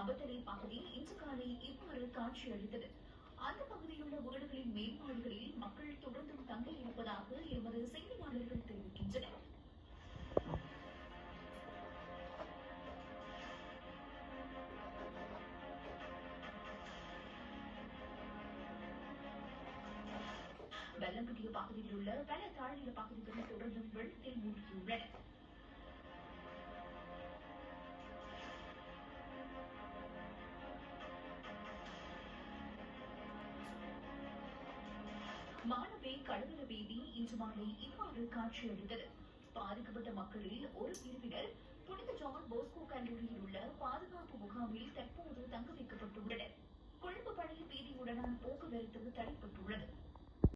அபத்தலை பகுதியில் இன்று காலை இவ்வாறு காட்சியளித்தது. அந்த பகுதியில் உள்ள வீடுகளின் மேம்பாடுகளில் மக்கள் தொடர்ந்தும் தங்கியிருப்பதாக எமது செய்தியாளர்கள் தெரிவிக்கின்றனர். வெள்ளங்குடிய பகுதியில் உள்ள பல தாழ்நில பகுதிகள் தொடர்ந்தும் வெள்ளத்தில் மூழ்கியுள்ளன மாணவி கழுவல வீதி இன்று மாலை இவ்வாறு காட்சியளித்தது. பாதிக்கப்பட்ட மக்களில் ஒரு பிரிவினர் புனித ஜான் போஸ்கோ கல்லூரியில் உள்ள பாதுகாப்பு முகாமில் தற்போது தங்க வைக்கப்பட்டுள்ளனர். கொழும்பு பழைய வீதியுடனான போக்குவரத்து தடைப்பட்டுள்ளது.